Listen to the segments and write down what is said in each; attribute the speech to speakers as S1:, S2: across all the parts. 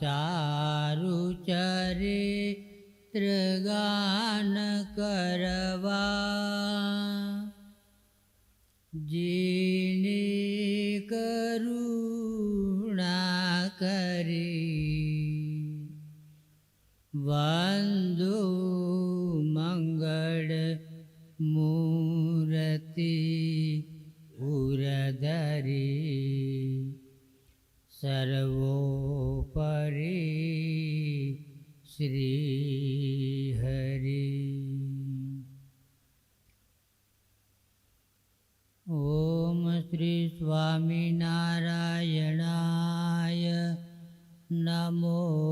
S1: ચારુ ચરિત્ર ગાન કરવા. જીને કરુણા કરી વંદુ મંગળ મૂર્તિ ઉરધરી સર્વોપરી શ્રી હરિ ઓમ શ્રી સ્વામિનારાયણાય નમઃ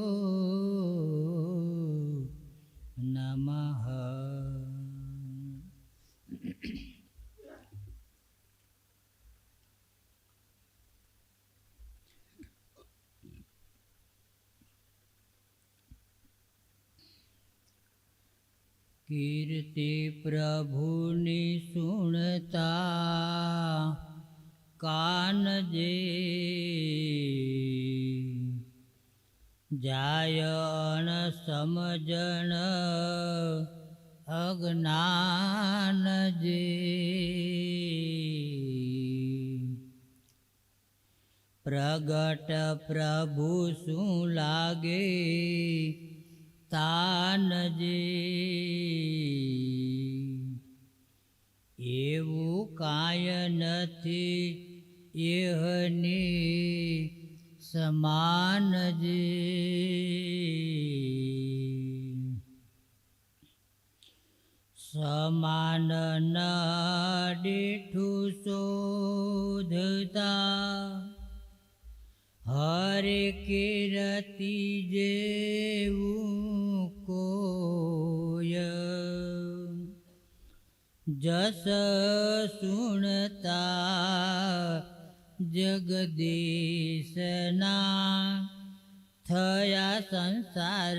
S1: કીર્તિ પ્રભુની સુણતા કાન જે જાયણ સમજણ અજ્ઞાન જે પ્રગટ પ્રભુ શું લાગે? તાનજે એવું કાય નથી એહની સમાન જે. સમાન ન દીઠું શોધતા હરે કિરતી જેવું જસ સુણતા જગદીશના થયા સંસાર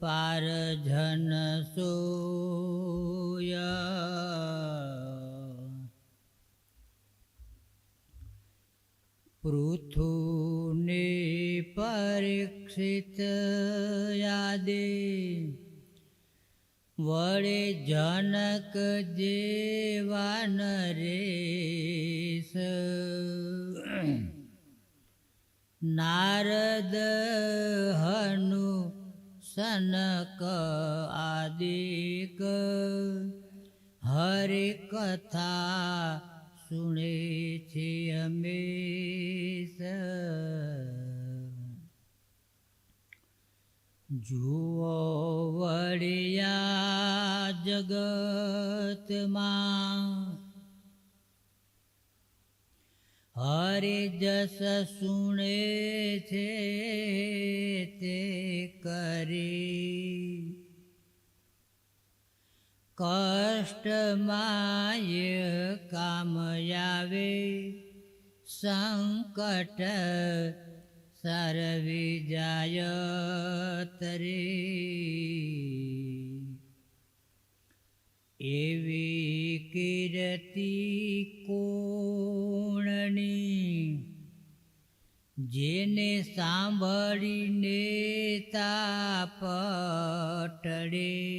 S1: પાર જન સોય. પૃથુને પરીક્ષિત યાદે વડે જનક જેવાન રેસ. નારદ હનુ સનક આદિક. હરે કથા સુણે છે હંમેશ. જુઓ વડિયા જગતમાં. હરિજસ સુણે છે તે કરી. કષ્ટમાય કા સંકટ સરવી જાય તરે. એવી કીર્તિ કોણની જેને સાંભળીને તાપટડે.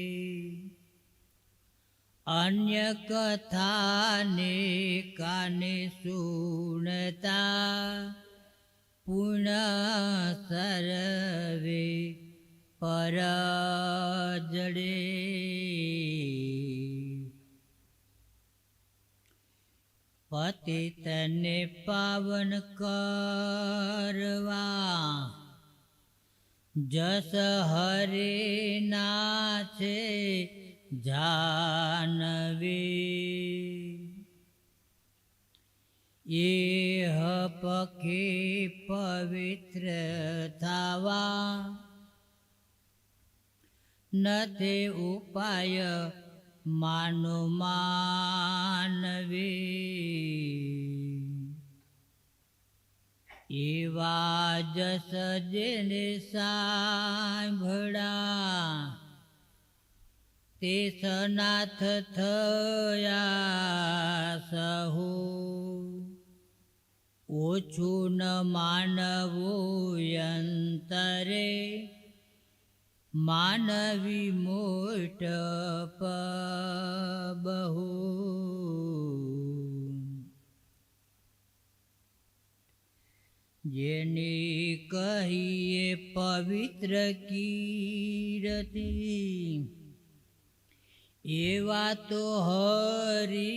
S1: અન્ય કથાને કાને સુણતા પુનઃ સરવે પરાજડે. પતિતને પાવન કરવા જસ હરે નાથે જાનવી. એહ પખે પવિત્ર થવા. નથી ઉપાય માનો માનવી એવા જસ જેને સાંભળા. તે સનાથ થયા સહુ. ઓછું ન માનવું અંતરે માનવી મોટ બહુ જેને કહીએ પવિત્ર કીરતી, એવા તો હરિ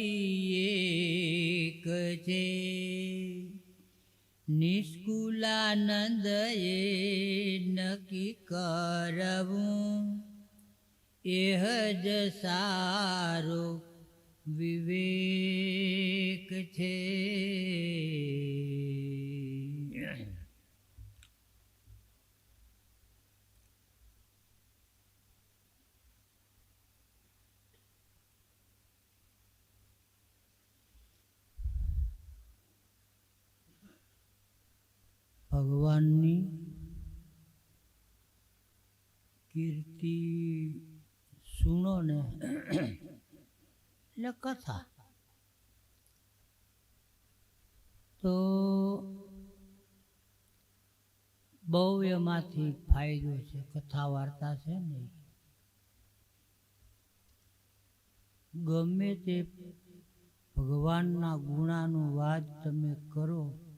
S1: એક છે. નિષ્કુલાનંદ એ નક્કી કરવું. એહ જ સારો વિવેક છે. ભગવાનની કીર્તિ સુણો ને એટલે કથા. તો બહુ એમાંથી ફાયદો છે, કથા વાર્તા છે ને. ગમે તે ભગવાનના ગુણાનું વાત તમે કરો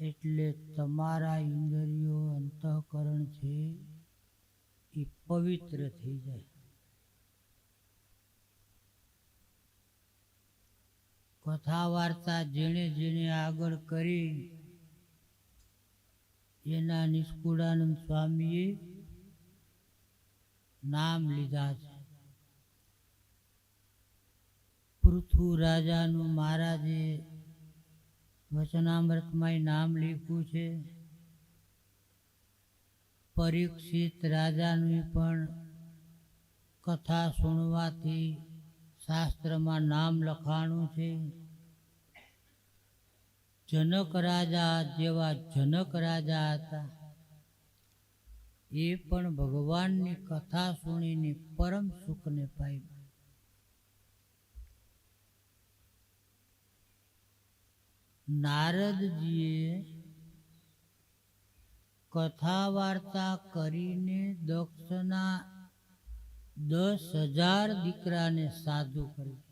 S1: એટલે તમારા ઇન્દ્રિયો અંતઃકરણ એ પવિત્ર થઈ જાય. કથા વાર્તા જેણે જેણે આગળ કરી, એના નિષ્કુળાનંદ સ્વામીએ નામ લીધા છે. પૃથુ રાજાનું મહારાજે વચનામૃતમાં નામ લીખ્યું છે. પરીક્ષિત રાજાની પણ કથા સુણવાથી શાસ્ત્રમાં નામ લખાણું છે. જનક રાજા જેવા જનક રાજા હતા. એ પણ ભગવાનની કથા સુણીને પરમ સુખને પામ્યા. નારદજીએ કથા વાર્તા કરીને દક્ષના દસ હજાર દીકરાને સાધુ કરી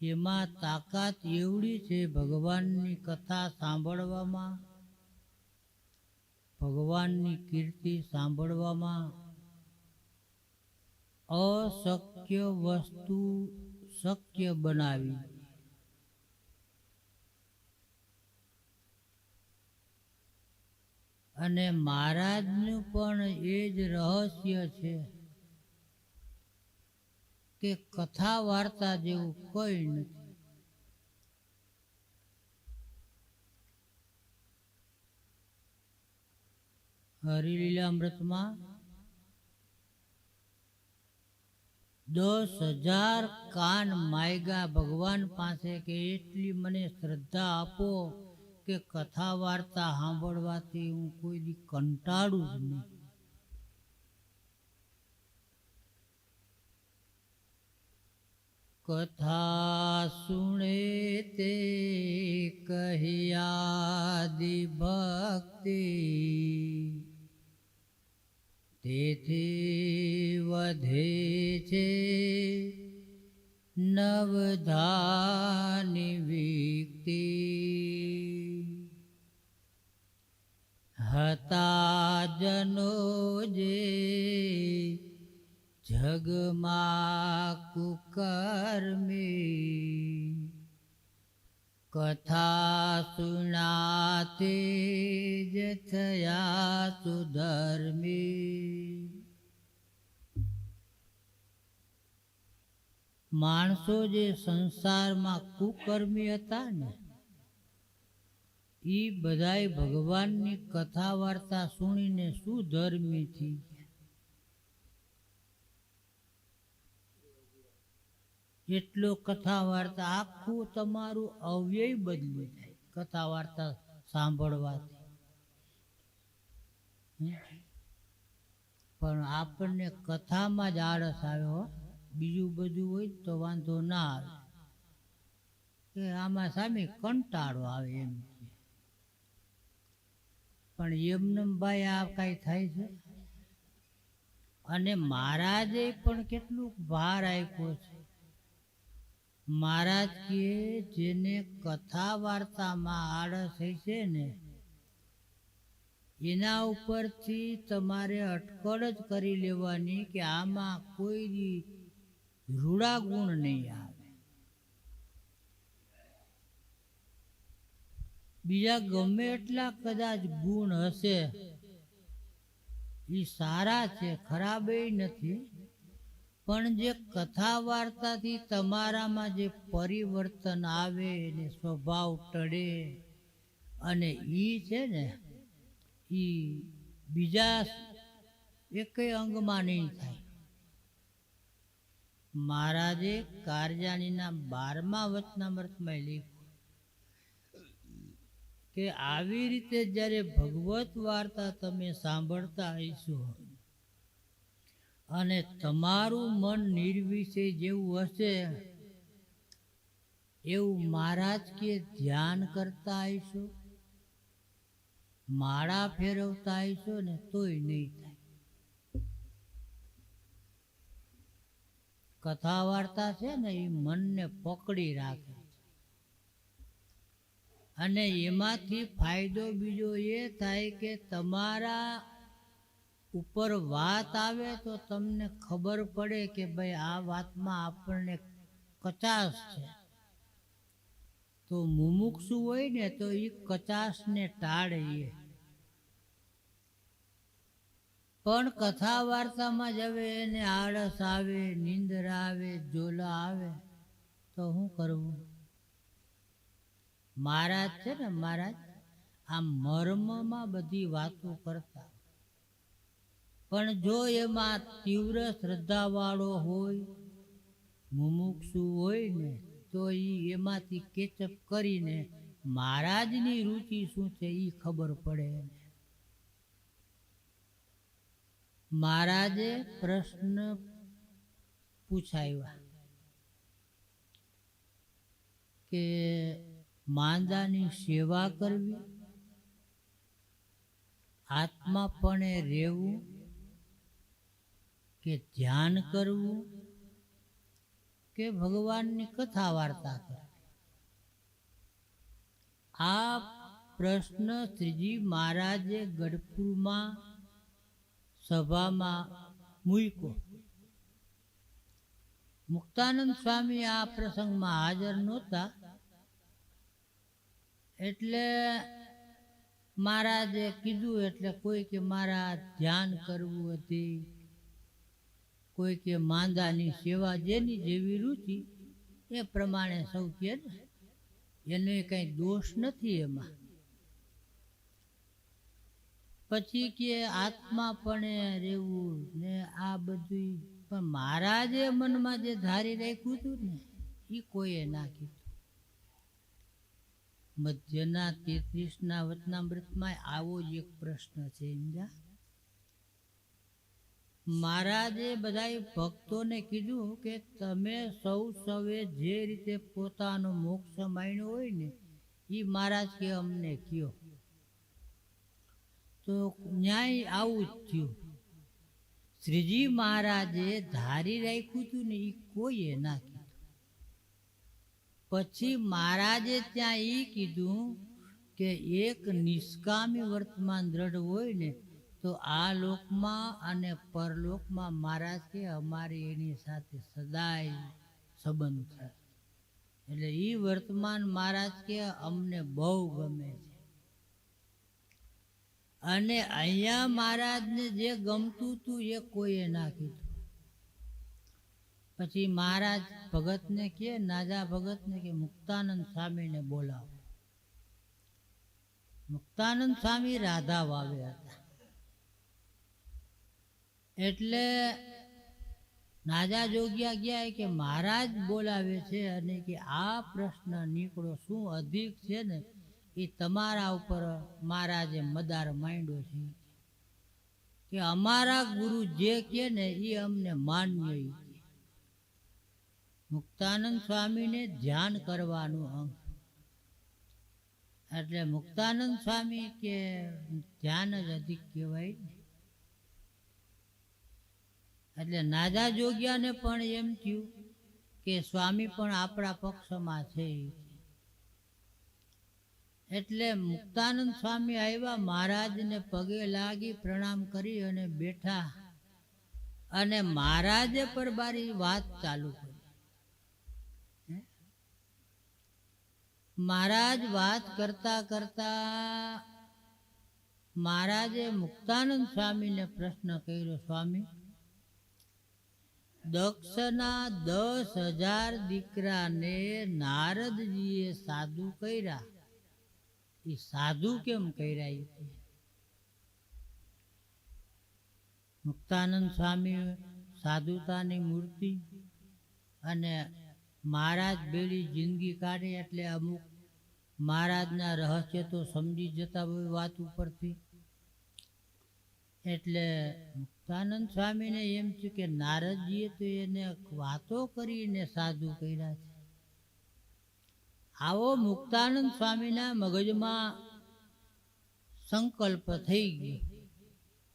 S1: એમાં તાકાત એવડી છે ભગવાનની કથા સાંભળવામાં, ભગવાનની કીર્તિ સાંભળવામાં. અશક્ય વસ્તુ શક્ય બનાવી. અને મહારાજનું પણ એ જ રહસ્ય છે કે કથા વાર્તા જેવું કોઈ નથી. હરિલીલામૃતમાં દસ હજાર કાન માયગા ભગવાન પાસે કે એટલી મને શ્રદ્ધા આપો કે કથા વાર્તા સાંભળવાથી હું કોઈ દી કંટાળું જ નહીં. કથા સુણે તે કહ્યા ભક્તિ. તેથી વધે છે નવધાની વ્યક્તિ હતા જનો જે જગમાં કુકર્મી કથા સુનાતી જ થયા સુધર્મી માણસો જે સંસારમાં કુકર્મી હતા ને એ બધાય ભગવાનની કથા વાર્તા સુણીને સુધર્મી થઈ ગયા એટલો કથા વાર્તા આખું તમારું અવ્યય બદલી જાય. કથા વાર્તા સાંભળવાથી પણ આપણને કથામાં જ આળસ આવ્યો બીજું બધું હોય તો વાંધો ના આવે. કે આમાં સામે કંટાળો આવે એમ. પણ યમનમ ભાઈ આ કાંઈ થાય છે? અને મહારાજે પણ કેટલું ભાર આપ્યો છે. મહારાજ કે જેને કથા વાર્તામાં આળસ હશે ને, એના ઉપરથી તમારે અટકળ જ કરી લેવાની કે આમાં કોઈ રૂડા ગુણ નહીં આવે. બીજા ગમે એટલા કદાચ ગુણ હશે એ સારા છે, ખરાબ નથી. પણ જે કથા વાર્તાથી તમારામાં જે પરિવર્તન આવે ને સ્વભાવ ટળે અને ઈ છે ને, ઈ બીજા એકેય અંગમાં નહીં થાય. મહારાજે કારજાનીના બારમા વચનામૃતમાં લખ્યું કે, આવી રીતે જ્યારે ભગવત વાર્તા તમે સાંભળતા હશો અને તમારું મન નિર્વિષય જેવું હશે, એવું મહારાજ કે ધ્યાન કરતા આવીશું, માળા ફેરવતા આવીશું ને તોય નહીં થાય. કથા વાર્તા છે ને એ મનને પકડી રાખે અને એમાંથી ફાયદો બીજો એ થાય કે તમારા ઉપર વાત આવે તો તમને ખબર પડે કે ભાઈ આ વાતમાં આપણને કચાશ છે. તો મુમુક્ષુ હોય ને તો એ કચાશને ટાળીએ. પણ કથા વાર્તામાં જ હવે એને આળસ આવે નીંદર આવે જોલા આવે, તો શું કરવું મહારાજ છે ને મહારાજ, આ મર્મમાં બધી વાતો કરતા. પણ જો એમાં તીવ્ર શ્રદ્ધાવાળો હોય, મુમુક્ષુ હોય ને, તો એ એમાંથી કેચઅપ કરીને મહારાજની રુચિ શું છે એ ખબર પડે. મહારાજે પ્રશ્ન પૂછાવ્યા કે માંદાની સેવા કરવી, આત્માપણે રહેવું કે ધ્યાન કરવું કે ભગવાનની કથા વાર્તા કરવી? આ પ્રશ્ન શ્રીજી મહારાજે ગઢપુરમાં સભામાં મૂક્યો. મુક્તાનંદ સ્વામી આ પ્રસંગમાં હાજર નહોતા. એટલે મહારાજે કીધું એટલે કોઈ કે મારા ધ્યાન કરવું હતી. કોઈ કે માંદાની સેવા જેની જેવી રુચિ, એ પ્રમાણે સૌ કે એને કંઈ દોષ નથી એમાં. પછી કે આત્માપણે રહેવું ને આ બધું પણ મારા જે મનમાં જે ધારી રાખ્યું હતું ને, એ કોઈએ ના કીધું. મધ્યના તેત્રીસના વચનામૃતમાં આવો જ એક પ્રશ્ન છે સમજ્યા મહારાજે બધા ભક્તોને કીધું કે તમે સૌ સૌએ જે રીતે પોતાનો મોક્ષ માયણો હોય ને એ મહારાજ કે અમને કયો. તો ન્યાય આવું જ થયું. શ્રીજી મહારાજે ધારી રાખ્યું હતું ને એ કોઈએ ના કીધું. પછી મહારાજે ત્યાં એ કીધું કે એક નિષ્કામી વર્તમાન દ્રઢ હોય ને તો આ લોકમાં અને પરલોકમાં મારા છે અમારી એની સાથે સદાય સંબંધ છે. એટલે એ વર્તમાન મહારાજ કે અમને બહુ ગમે છે. અને અહીંયા મહારાજને જે ગમતું હતું એ કોઈએ ના કીધું. પછી મહારાજ ભગતને કે, નાજા ભગતને કે, મુક્તાનંદ સ્વામીને બોલાવો. મુક્તાનંદ સ્વામી રાધા વાવે હતા. એટલે નાજા જોગ્યા ગયા કે મહારાજ બોલાવે છે અને કે આ પ્રશ્ન નીકળો, શું અધિક છે ને? એ તમારા ઉપર મહારાજે મદાર માંડ્યો છે. કે અમારા ગુરુ જે કે ને એ અમને માન્ય. મુક્તાનંદ સ્વામીને ધ્યાન કરવાનું અંગ. એટલે મુક્તાનંદ સ્વામી કે ધ્યાન જ અધિક કહેવાય એટલે નાજા જોગ્યાને પણ એમ થયું કે સ્વામી પણ આપણા પક્ષમાં છે. એટલે મુક્તાનંદ સ્વામી આવ્યા, મહારાજને પગે લાગી પ્રણામ કરી અને બેઠા. અને મહારાજે પર બારી વાત ચાલુ કરી? મહારાજ વાત કરતા કરતા મહારાજે મુક્તાનંદ સ્વામીને પ્રશ્ન કર્યો, સ્વામી દક્ષના દસ હજાર દીકરાને નારદજીએ સાધુ કર્યા. એ સાધુ કેમ કર્યા મુક્તાનંદ સ્વામી સાધુતાની મૂર્તિ અને મહારાજ બેડી જિંદગી કાઢે એટલે અમુક મહારાજના રહસ્ય તો સમજી જતા હોય વાત ઉપરથી. એટલે મુક્તાનંદ સ્વામીને એમ થયું કે નારદજીએ તો એને વાતો કરીને સાધુ કર્યા છે. આવો મુક્તાનંદ સ્વામીના મગજમાં સંકલ્પ થઈ ગયો.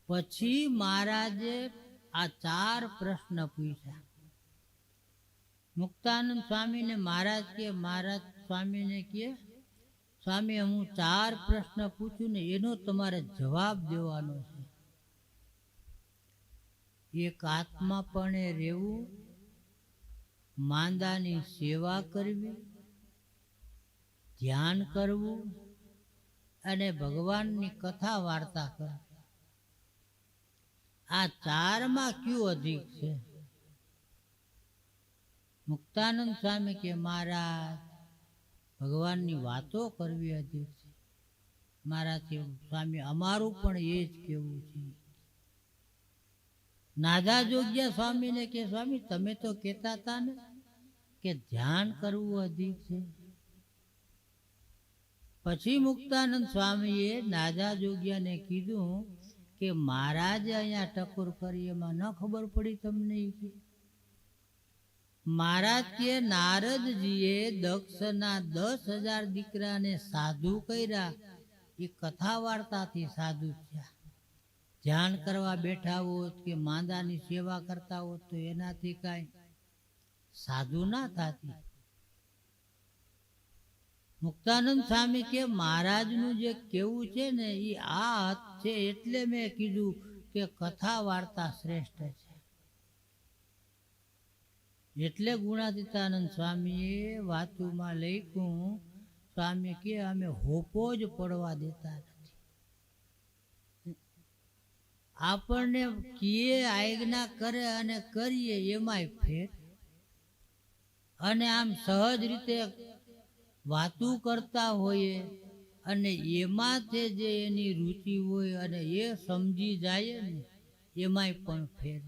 S1: પછી મહારાજે આ ચાર પ્રશ્ન પૂછ્યા. મુક્તાનંદ સ્વામીને મહારાજ કે, મહારાજ સ્વામીને કે, સ્વામી, હું ચાર પ્રશ્ન પૂછું ને એનો તમારે જવાબ દેવાનો છે. એક આત્માપણે રહેવું, માંદાની સેવા કરવી, ધ્યાન કરવું અને ભગવાનની કથા વાર્તા કરવી. આ ચારમાં કયું અધિક છે? મુક્તાનંદ સ્વામી કે, મહારાજ, ભગવાનની વાતો કરવી અધિક છે. મારાથી સ્વામી, અમારું પણ એ જ કેવું છે. નાદા જોગ્યા સ્વામીને કે, સ્વામી, તમે તો કહેતા હતા ને કે ધ્યાન કરવું અધિક છે. પછી મુક્તાનંદ સ્વામીએ નાદા જોગ્યાને કીધું કે, મહારાજે અહીંયા ટકોર કરી, એમાં ન ખબર પડી તમને કે. મહારાજ કે, નારદજીએ દક્ષના દસ હજાર દીકરાને સાધુ કર્યા. એ કથા વાર્તાથી સાધુ થયા. ધ્યાન કરવા બેઠા હોત કે માંદાની સેવા કરતા હોત તો એનાથી કાંઈ સાધુ ના થતી. મુક્તાનંદ સ્વામી કે મહારાજનું જે કેવું છે ને એ આ હત છે એટલે મેં કીધું કે કથા વાર્તા શ્રેષ્ઠ છે. એટલે ગુણાતીતાનંદ સ્વામીએ વાતુમાં લખ્યું, સ્વામી કે અમે હોપો જ પડવા દેતા નથી આપણને કીએ આજ્ઞા કરે અને કરીએ એમાંય ફેર. અને આમ સહજ રીતે વાતું કરતા હોઈએ અને એમાં તે જે એની રુચિ હોય અને એ સમજી જાય ને, એમાંય પણ ફેર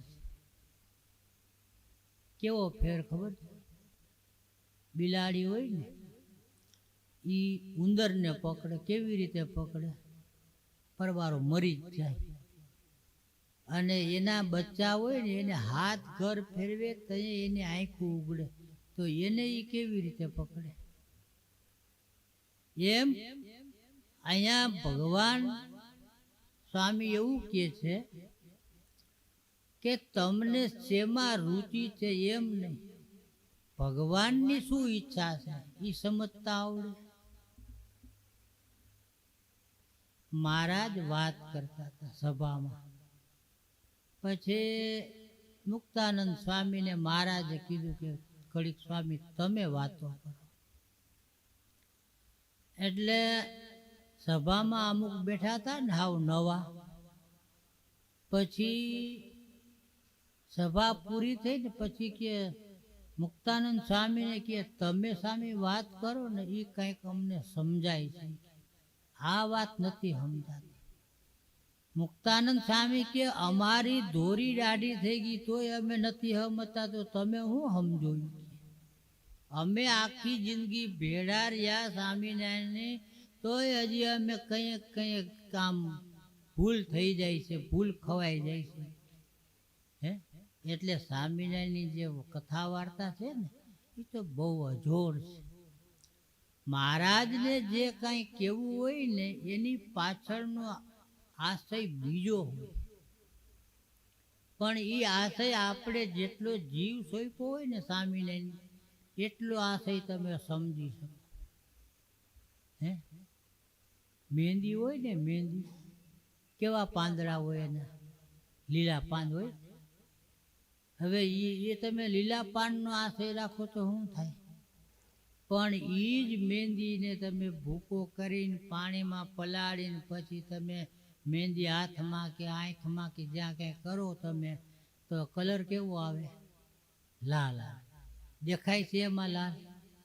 S1: કેવો ફેર ખબર છે? બિલાડી હોય ને એ ઉંદરને પકડે, કેવી રીતે પકડે? પરવારો મરી જ જાય. અને એના બચ્ચા હોય ને એને હાથ ઘર ફેરવે તો એને આંખું ઉગડે. તો એને એ કેવી રીતે પકડે? એમ અહીંયા ભગવાન સ્વામી એવું કહે છે કે તમને શેમાં રુચિ છે એમ નહીં. ભગવાનની શું ઈચ્છા છે? એ સમજતા આવડે. મહારાજ વાત કરતા હતા સભામાં. પછી મુક્તાનંદ સ્વામીને મહારાજે કીધું કે કડીક સ્વામી, તમે વાતો કરો. એટલે સભામાં અમુક બેઠા હતા ને હાવ નવા. પછી સભા પૂરી થઈ ને પછી કે મુક્તાનંદ સ્વામીને કે, તમે સ્વામી વાત કરો ને એ કંઈક અમને સમજાય છે. આ વાત નથી સમજાતી. મુક્તાનંદ સ્વામી કે અમારી ધોરી દાઢી થઈ ગઈ તોય અમે નથી સમજતા તો તમે શું સમજો અમે આખી જિંદગી ભેળા રહ્યા સ્વામિનારાયણની, તોય હજી અમે કંઈક કંઈક કામ ભૂલ થઈ જાય છે, ભૂલ ખવાઈ જાય છે. હે? એટલે સ્વામિનારાયણની જે કથા વાર્તા છે ને, એ તો બહુ અજોડ છે. મહારાજને જે કાંઈ કેવું હોય ને, એની પાછળનો આશય બીજો હોય. પણ એ આશય આપણે જેટલો જીવ સોંપ્યો હોય ને સ્વામિનારાયણ એટલો આશય તમે સમજી શકો. હે? મહેંદી હોય ને મહેંદી, કેવા પાંદડા હોય એના? લીલા પાન હોય? હવે એ તમે લીલા પાનનો આશય રાખો તો શું થાય? પણ એ જ મહેંદીને તમે ભૂકો કરીને પાણીમાં પલાળીને પછી તમે મહેંદી હાથમાં કે આંખમાં કે જ્યાં ક્યાંય કરો તમે, તો કલર કેવો આવે? લાલ દેખાય છે એમાં લાલ?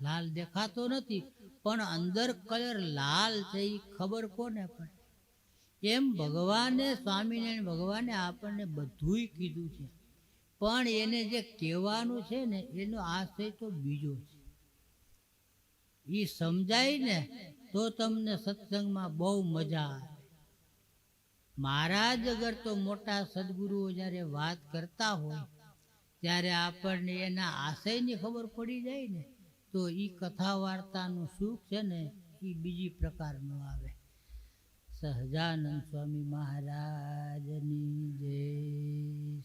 S1: લાલ દેખાતો નથી, પણ અંદર કલર લાલ છે એ ખબર કોને પડે? એમ ભગવાને, સ્વામિનારાયણ ભગવાને આપણને બધુંય કીધું છે. પણ એને જે કહેવાનું છે ને, એનો આશય તો બીજો છે. એ સમજાય ને, તો તમને સત્સંગમાં બહુ મજા આવે. મહારાજ અગર તો મોટા સદગુરુઓ જ્યારે વાત કરતા હોય, ત્યારે આપણને એના આશયની ખબર પડી જાય ને, તો એ કથા વાર્તાનું સુખ છે ને એ બીજી પ્રકારનું આવે. સહજાનંદ સ્વામી મહારાજની જય.